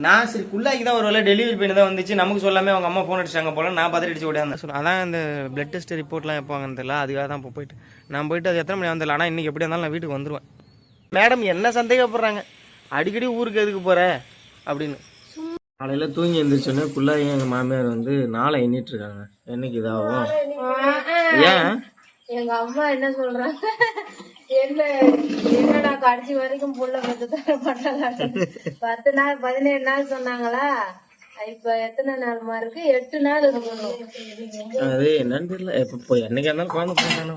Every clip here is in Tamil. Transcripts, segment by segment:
நான் சரி குள்ளாக்கி தான் ஒரு வேலை டெலிவரி பண்ணி தான் வந்துச்சு நமக்கு சொல்லாமே அவங்க அம்மா ஃபோன் அடிச்சாங்க போல நான் பதறி அடிச்சு ஓடியாந்தேன். அதான் இந்த பிளட் டெஸ்ட் ரிப்போர்ட்லாம் எப்போ வாங்கன்னு தெரியல அதுக்காக தான் இப்போ போயிட்டு. நான் போயிட்டு அது எத்தனை மணி வந்தில்ல ஆனால் இன்னைக்கு எப்படி இருந்தாலும் நான் வீட்டுக்கு வந்துடுவேன் மேடம் என்ன சந்தேகப்படுறாங்க? அடிக்கடி ஊருக்கு எதுக்கு போற? அப்படின்னு. காலையில் தூங்கி எழுந்திரிச்சோன்னே குள்ளாகி எங்கள் மாமியார் வந்து நாளை எண்ணிட்டு இருக்காங்க. என்னைக்கு இதாகும்? ஏன்? எங்க அம்மா என்ன சொல்றாங்க? என்ன என்னடா கடைசி வரைக்கும் புள்ள பெற்று தர மாட்டாங்க பத்து நாள் பதினேழு நாள் சொன்னாங்களா? இப்ப எத்தனை நாள்மா இருக்கு எட்டு நாள் இருக்கணும் அது என்னன்னு தெரியல. எப்போ போய் என்னைக்கு இருந்தாலும் குழந்தை போட்டானே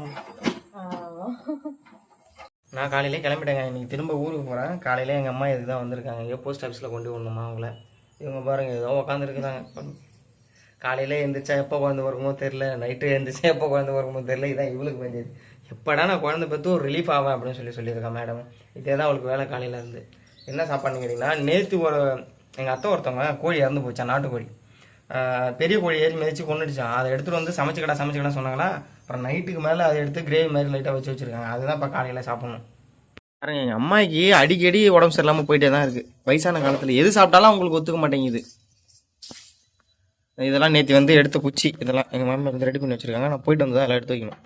நான் காலையிலே கிளம்பிட்டேங்க. இன்னைக்கு திரும்ப ஊருக்கு போகிறேன் காலையில எங்கள் அம்மா இதுக்கு தான் வந்திருக்காங்க. எங்கேயோ போஸ்ட் ஆஃபீஸில் கொண்டு விடணுமா அவங்கள? இவங்க பாருங்க ஏதோ உட்காந்துருக்குறாங்க காலையில எந்திரிச்சா எப்போ குழந்தை வருமோ தெரில நைட்டு எந்திரிச்சா எப்போ குழந்தை வருமோ தெரில இதான் இவளுக்கு வேண்டியது. எப்படா நான் குழந்தை பெற்று ஒரு ரிலீஃப் ஆவேன் அப்படின்னு சொல்லி சொல்லியிருக்கேன் மேடம் இதே தான் அவளுக்கு வேலை காலையில் இருந்து. என்ன சாப்பாடுன்னு கேட்டிங்கன்னா நேற்று ஒரு எங்கள் அத்தை ஒருத்தவங்க கோழி இறந்து போச்சா நாட்டுக்கோழி. பெரிய கோழி ஏறி மிதிச்சு கொண்டுடுச்சான் அதை எடுத்துகிட்டு வந்து சமைச்சுக்கடா சமைச்சுக்கடா சொன்னாங்களா? அப்புறம் நைட்டுக்கு மேலே அதை எடுத்து கிரேவி மாதிரி லைட்டாக வச்சு வச்சுருக்காங்க. அதுதான் இப்போ காலையில் சாப்பிடணும். பாருங்க எங்கள் அம்மாய்க்கு அடிக்கடி உடம்பு சரியில்லாமல் போயிட்டே தான் இருக்குது வயசான காலத்தில் எது சாப்பிட்டாலும் அவங்களுக்கு ஒத்துக்க மாட்டேங்குது. இதெல்லாம் நேற்று வந்து எடுத்த குச்சி. இதெல்லாம் எங்கள் மாமா வந்து ரெடி பண்ணி வச்சுருக்காங்க. நான் போயிட்டு வந்து அதெல்லாம் எடுத்து வைக்கணும்.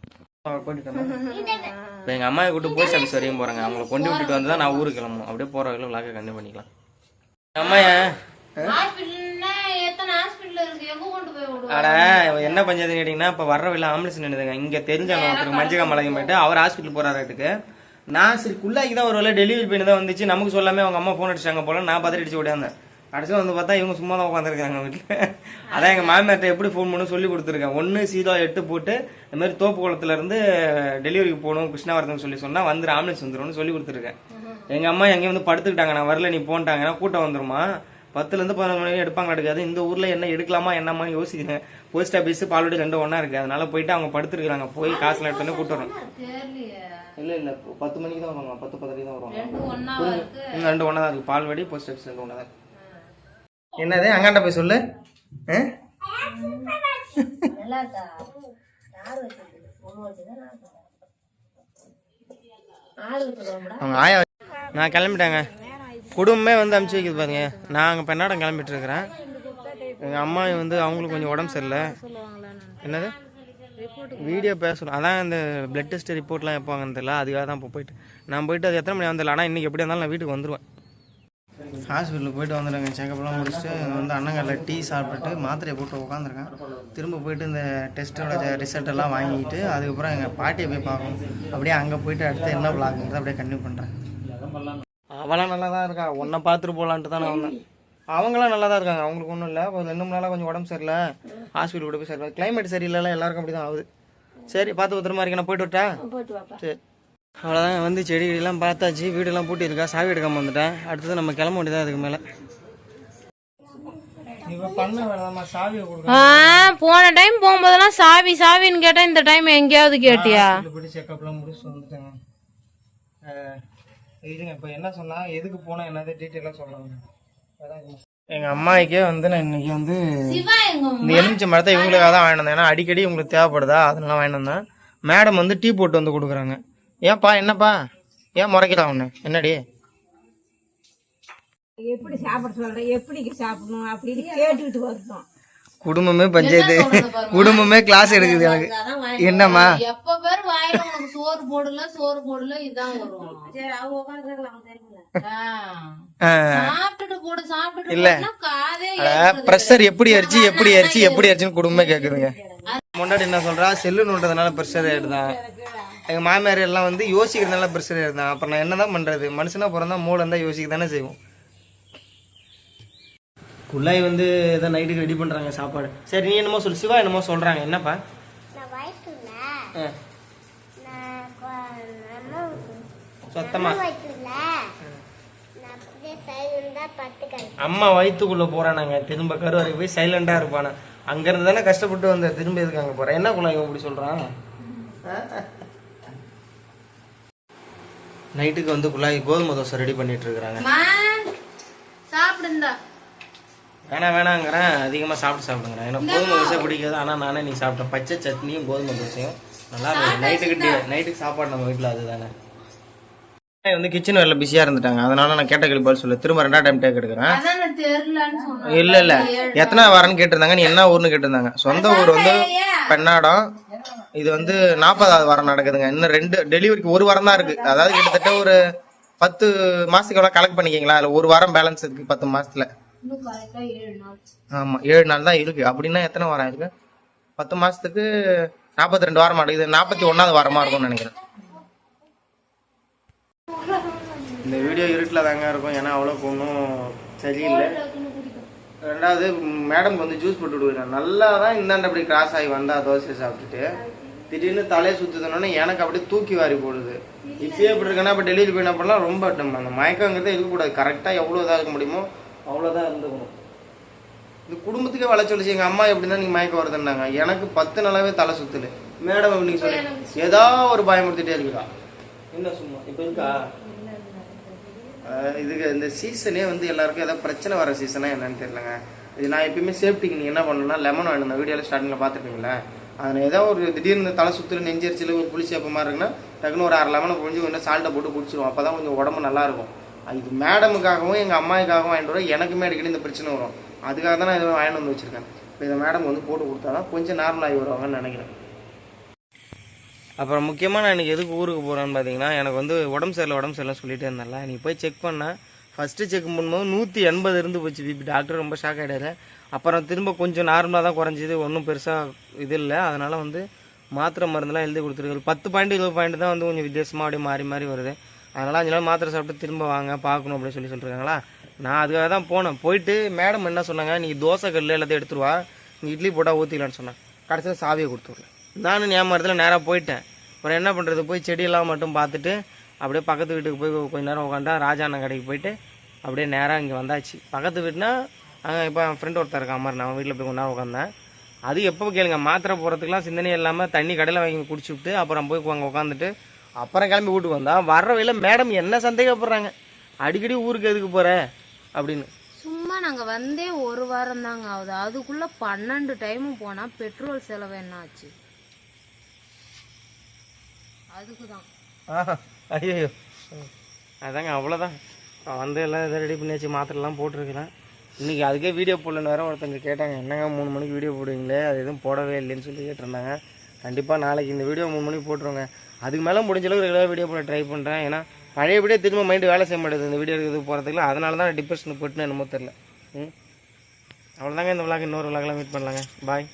இப்போ எங்கள் அம்மாவை கூட்டு போஸ்ட் ஆஃபீஸ் வரையும் போகிறாங்க அவங்கள கொண்டு விட்டுட்டு வந்து தான் நான் ஊருக்கு கிளம்பணும். அப்படியே போகிற வகையில் விளாக்க பண்ணிக்கலாம். கொண்டு அட இவன் என்ன பஞ்சதுன்னு கேட்டிங்கன்னா இப்போ வர்ற வழியில் ஆம்புலன்ஸ் நின்றுதுங்க இங்கே தெரிஞ்சவங்க ஒருத்தருக்கு மஞ்சள் மலைக்கு போயிட்டு அவர் ஹாஸ்பிட்டல் போகிறாருக்கு நான் சரி குள்ளாக்கி தான் ஒரு வேலை டெலிவரி பண்ணி தான் வந்துச்சு. நமக்கு சொல்லாமே அவங்க அம்மா ஃபோன் அடிச்சாங்க போல. நான் பதறி அடிச்சு ஓடியாந்தேன். கடைசியில் வந்து பார்த்தா இவங்க சும்மா தான் உட்காந்துருக்காங்க வீட்டில் அதான் எங்கள் மாமியார்ட்ட எப்படி ஃபோன் பண்ணி சொல்லி கொடுத்துருக்கேன். ஒன்று சீதா எட்டு போட்டு இந்த மாதிரி தோப்பு குளத்துலேருந்து டெலிவரிக்கு போகணும் கிருஷ்ணாவரதம் சொல்லி சொன்னால் வந்து ஆம்புலன்ஸ் வந்துரும்னு சொல்லி கொடுத்துருக்கேன். எங்கள் அம்மா எங்கேயும் வந்து படுத்துக்கிட்டாங்க. நான் வரல நீ போன்ட்டாங்கன்னா கூட்டம் வந்துருமா? பத்துலேருந்து பதினொன்று மணி எடுப்பாங்க எடுக்காது. இந்த ஊரில் என்ன எடுக்கலாமா என்னம்மான்னு யோசிக்கிறேன். போஸ்ட் ஆஃபீஸ் பால்வடி ரெண்டு ஒன்றா இருக்குது அதனால போயிட்டு அவங்க படுத்துருக்காங்க போய் எடுத்து கூட்டு தெரியலையே. இல்லை இல்லை. பத்து மணிக்கு தான் வருவாங்க. பத்து பத்தரைக்கு தான் வருவாங்க. ரெண்டு ஒன்றா தான் இருக்குது பால்வாடி போஸ்ட் ஆஃபீஸ் ரெண்டு ஒன்றா தான். என்னது? அங்காண்ட போய் சொல்லு. அவங்க ஆயா நான் கிளம்பிட்டேங்க. குடும்பமே வந்து அமுச்சு வைக்குது பாருங்க. நான் அங்கே பெண்ணாடம் கிளம்பிட்டு இருக்கிறேன் எங்கள் அம்மா வந்து அவங்களுக்கு கொஞ்சம் உடம்பு சரியில்லை. என்னது? வீடியோ பேசணும். அதான் இந்த பிளட் டெஸ்ட் ரிப்போர்ட்லாம் எப்போ வாங்கன்னு தெரியல. அதுக்காக தான் இப்போ போயிட்டு நான் போயிட்டு அது எத்தனை மணி வந்தில்ல ஆனால் இன்றைக்கி எப்படி இருந்தாலும் நான் வீட்டுக்கு வந்துடுவேன் ஹாஸ்பிட்டலுக்கு போயிட்டு வந்துடுங்க செக்கப்லாம் முடிச்சுட்டு வந்து அண்ணங்கல்ல டீ சாப்பிட்டுட்டு மாத்திரையை போட்டு உட்காந்துருக்கேன் திரும்ப போயிட்டு இந்த டெஸ்ட்டோட ரிசல்ட் எல்லாம் வாங்கிட்டு அதுக்கப்புறம் எங்கள் பாட்டியை போய் பார்க்கணும். அப்படியே அங்கே போயிட்டு அடுத்து என்ன பிளாக்ங்கிறத அப்படியே கண்டினியூ பண்ணுறேன் அவளாம் நல்லா தான் இருக்கா? உன்னை பார்த்துட்டு போகலான்ட்டு தான் நான் வந்தேன். அவங்களாம் நல்லா தான் இருக்காங்க. அவங்களுக்கு ஒன்றும் இல்லை. கொஞ்சம் ரெண்டு மூணு நாளாக கொஞ்சம் உடம்பு சரியில்லை. ஹாஸ்பிட்டல் கூட போய் சரியில்லை கிளைமேட் சரியில்லை எல்லாருக்கும் அப்படி தான் ஆகுது. சரி பார்த்து பத்திரமா இருக்கேன். நான் போயிட்டு விட்டா போயிட்டு வாப்பா சரி. அவ்வளோதான் வந்து செடி கொடிலாம் பார்த்தாச்சு வீடெல்லாம் பூட்டி இருக்கா சாவி எடுக்காம வந்துட்டேன். அடுத்தது நம்ம கிளம்ப வேண்டியதா அதுக்கு மேலே. போன டைம் போகும்போதெல்லாம் சாவி சாவின்னு கேட்டா இந்த டைம் எங்கேயாவது கேட்டியா? போய் செக்கப்லாம் முடிச்சுட்டு வந்துட்டேங்க. இதுங்க இப்போ என்ன சொன்னா எதுக்கு போனா என்னது டீட்டெயிலாக சொல்லணும் எங்கள் அம்மாவுக்கே வந்து நான் இன்னைக்கு வந்து இந்த எலுமிச்சை மரத்தை இவங்களுக்காக தான் வாங்கிட்டு வந்தேன். ஏன்னா அடிக்கடி உங்களுக்கு தேவைப்படுதா? அதனால வாங்கிட்டு வந்தேன். மேடம் வந்து டீ போட்டு வந்து கொடுக்குறாங்க. ஏன்ப்பா என்னப்பா? ஏன் முறைக்கலாம் ஒன்று என்னடி? எப்படி சாப்பிட சொல்றேன் எப்படி சாப்பிடணும்? அப்படின்னு கேட்டுக்கிட்டு வரணும் குடும்பமே பஞ்சாயத்து. குடும்பமே கிளாஸ் எடுக்குது எனக்கு. என்னம்மா? எப்ப பேர் வாயில உனக்கு சோறு போடல சோறு போடல இதான் வரும். சரி அவங்க உட்காந்துருக்கலாம் தெரியுமில்ல ஆ. சாப்பிட்டுட்டு போடு சாப்பிட்டுட்டு இல்ல. காதே ப்ரெஷர் எப்படி அரிச்சு எப்படி அரிச்சு எப்படி அரிச்சுன்னு குடும்பமே கேக்குதுங்க. முன்னாடி என்ன சொல்றா? செல்லு நோட்டதுனால ப்ரெஷர் ஏறுதான் எங்க மாமியார் எல்லாம் வந்து யோசிக்கிறதுனால ப்ரெஷர் ஏறுதான் அப்புறம் நான் என்னதான் பண்றது? மனுஷனா பிறந்தா மூளை இருந்தா யோசிக்க தானே செய்வோம். குள்ளாய் வந்து ஏதோ நைட்டுக்கு ரெடி பண்றாங்க சாப்பாடு. சரி நீ என்னமோ சொல்லு. சிவா என்னமோ சொல்றாங்க. என்னப்பா. சத்தமா? அம்மா வயித்துக்குள்ள போறானாங்க. திரும்ப கருவறைக்கு போய் சைலண்டா இருப்பானா. அங்க இருந்து தானே கஷ்டப்பட்டு வந்த. திரும்ப எதுக்கு அங்க போறேன் என்ன குழாய் இப்படி சொல்றான்? நைட்டுக்கு வந்து குழாய் கோதுமை தோசை ரெடி பண்ணிட்டு இருக்கிறாங்க சாப்பிடுந்தா. வேணாம் வேணாங்கிறேன். அதிகமாக சாப்பிட்டு சாப்பிடுங்கிறேன். எனக்கு கோதுமை தோசை பிடிக்காது. ஆனால் நானே நீ சாப்பிட்டேன். பச்சை சட்னியும் கோதுமை தோசையும். நல்லா இருக்கும் நைட்டுக்கு நைட்டுக்கு சாப்பாடு நம்ம வீட்டில் அதுதானே. வந்து கிச்சன் வேலை பிஸியாக இருந்துட்டாங்க. அதனால நான் கேட்ட கேள்வி பதில் சொல்லு. திரும்ப ரெண்டாவது டைம் டேக் எடுக்கிறேன். இல்ல இல்ல. எத்தனை வாரம்னு கேட்டிருந்தாங்க. நீ என்ன ஊர்னு கேட்டிருந்தாங்க. சொந்த ஊர் வந்து பெண்ணாடம். இது வந்து நாற்பதாவது வாரம் நடக்குதுங்க. இன்னும் ரெண்டு டெலிவரிக்கு ஒரு வாரம் தான் இருக்கு. அதாவது கிட்டத்தட்ட ஒரு பத்து மாசத்துக்கு எவ்வளோ கலெக்ட் பண்ணிக்கிங்களா? அதுல ஒரு வாரம் பேலன்ஸ் இருக்கு பத்து மாசத்துல. இன்னும் கரெக்டா ஏழு நாள். தான் இருக்கு. அப்படின்னா எத்தனை வாரம் இருக்கு? பத்து மாசத்துக்கு நாற்பத்தி ரெண்டு வாரம் இது நாற்பத்தி ஒன்னாவது வாரமா இருக்கும்னு நினைக்கிறேன். இந்த வீடியோ இருட்டில் தாங்க இருக்கும். ஏன்னா அவ்வளோக்கு ஒன்றும் சரியில்லை. ரெண்டாவது மேடம் வந்து ஜூஸ் போட்டு விடுவேன் நல்லா தான் இந்தாண்ட அப்படி கிராஸ் ஆகி வந்தா தோசை சாப்பிட்டுட்டு. திடீர்னு தலையை சுற்றுதுனோடனே எனக்கு அப்படியே தூக்கி வாரி போடுது. இப்பயே இப்படி இருக்கேன்னா இப்போ டெலிவரி போய் என்ன பண்ணலாம்? ரொம்ப அந்த மயக்கங்கிறதே இருக்கக்கூடாது. கரெக்டாக எவ்வளோ இதாக இருக்க முடியுமோ அவ்வளோதான் இருந்துக்கணும். இந்த குடும்பத்துக்கே வள சொல்லிச்சு எங்கள் அம்மா எப்படி தான் நீங்கள் மயக்கம் வருதுன்னாங்க. எனக்கு பத்து நாளாவே தலை சுத்துது மேடம் அப்படின்னு சொல்லி ஏதோ ஒரு பயமுறுத்திட்டே இருக்குதா என்ன சும்மா? இப்போ இருக்கா? இதுக்கு இந்த சீசனே வந்து எல்லாருக்கும் ஏதாவது பிரச்சனை வர சீசனா என்னன்னு தெரியலங்க. இது நான் எப்பயுமே சேஃப்டிக்கு நீங்கள் என்ன பண்ணணும்னா லெமன் வேணும் இந்த வீடியோவில் ஸ்டார்டிங்கில் பார்த்துருப்பீங்களா? அதில் ஏதோ ஒரு திடீர்னு தலை சுற்றுல நெஞ்சரிச்சல் ஒரு புளிச்சி மாதிரி இருக்குன்னா டக்குன்னு ஒரு அரை லெமனை கொஞ்சம் கொஞ்சம் சால்ட்டை போட்டு குடிச்சிடுவோம் அப்போ தான் கொஞ்சம் உடம்பு நல்லாயிருக்கும். இது மேடமுக்காகவும் எங்கள் அம்மாவுக்காகவும் வாங்கிட்டு வரோம் எனக்குமே அடிக்கடி இந்த பிரச்சனை வரும். அதுக்காக தான் நான் இதை வாங்கிட்டு வந்து வச்சுருக்கேன். இப்போ இதை மேடம் வந்து போட்டு கொடுத்தா தான் கொஞ்சம் நார்மலாகி வருவாங்கன்னு நினைக்கிறேன். அப்புறம் முக்கியமாக நான் இன்றைக்கி எதுக்கு ஊருக்கு போகிறேன்னு பார்த்தீங்கன்னா எனக்கு வந்து உடம்பு சரியில்லை உடம்பு சரியில்லை சொல்லிட்டே இருந்தேன்ல. நீ போய் செக் பண்ணேன் ஃபஸ்ட்டு செக் பண்ணும்போது நூற்றி எண்பது இருந்து போச்சு பிபி டாக்டர் ரொம்ப ஷாக் ஆகிடாரு அப்புறம் திரும்ப கொஞ்சம் நார்மலாக தான் குறைஞ்சிது. ஒன்றும் பெருசாக இது இல்லை. அதனால் வந்து மாத்திரை மருந்துலாம் எழுதி கொடுத்துருக்கு பத்து பாயிண்ட் இருபது பாயிண்ட் தான் வந்து கொஞ்சம் வித்தியாசமாக அப்படியே மாறி மாறி வருது. அதனால் அஞ்சு நாள் மாத்திரை சாப்பிட்டு திரும்ப வாங்க பார்க்கணும் அப்படின்னு சொல்லி சொல்லியிருக்காங்களா நான் அதுக்காக தான் போனேன். போயிட்டு மேடம் என்ன சொன்னாங்க? நீ தோசை கல் எல்லாத்தையும் எடுத்துருவா நீ இட்லி போட்டால் ஊற்றிக்கலான்னு சொன்னேன் கடைசியில் சாவியை கொடுத்துருவேன் நானும் ஞாபகத்தில் நேராக போயிட்டேன். அப்புறம் என்ன பண்ணுறது போய் செடியெல்லாம் மட்டும் பார்த்துட்டு அப்படியே பக்கத்து வீட்டுக்கு போய் கொஞ்ச நேரம் உட்காந்தா ராஜா அண்ணன் கடைக்கு போயிட்டு அப்படியே நேராக இங்கே வந்தாச்சு. பக்கத்து வீட்டுனா அங்கே இப்போ என் ஃப்ரெண்ட் ஒருத்தர் இருக்கான் மாதிரி நான் வீட்டில் போய் கொஞ்ச நேரம் உட்காந்தேன் அது எப்போ கேளுங்க மாத்திரை போகிறதுக்குலாம் சிந்தனை இல்லாமல் தண்ணி கடையில் வாங்கி குடிச்சு விட்டு அப்புறம் போய் அங்கே உட்காந்துட்டு அப்புறம் கிளம்பி வீட்டுக்கு வந்தால் வர்ற வழியில் மேடம் என்ன சந்தேகப்படுறாங்க? அடிக்கடி ஊருக்கு எதுக்கு போகிற அப்படின்னு. சும்மா நாங்கள் வந்தே ஒரு வாரம் தாங்க ஆகுது. அதுக்குள்ளே பன்னெண்டு டைமும் போனால் பெட்ரோல் செலவு என்ன ஆச்சு ஐயோ அதாங்க அவ்வளோதான் நான் வந்து எல்லாம் இதை ரெடி பண்ணியாச்சு மாத்திரைலாம் போட்டிருக்கிறேன். இன்றைக்கி அதுக்கே வீடியோ போடலன்னு வேற ஒருத்தங்க கேட்டாங்க என்னங்க மூணு மணிக்கு வீடியோ போடுவீங்களே? அது எதுவும் போடவே இல்லைன்னு சொல்லி கேட்டிருந்தாங்க. கண்டிப்பாக நாளைக்கு இந்த வீடியோ மூணு மணிக்கு போட்டுருங்க. அதுக்கு மேலே முடிஞ்ச அளவுக்கு ரெகுலராக வீடியோ போட ட்ரை பண்ணுறேன் ஏன்னா பழையபடியே திரும்ப மைண்டு வேலை செய்ய மாட்டேது இந்த வீடியோ இது போகிறதுக்குலாம் அதனால தான் டிப்ரெஷன் போட்டுன்னு என்னமோ தெரில ம்? அவ்வளோதாங்க இந்த விளாக் இன்னொரு விளாக்லாம் மீட் பண்ணலாங்க. பாய்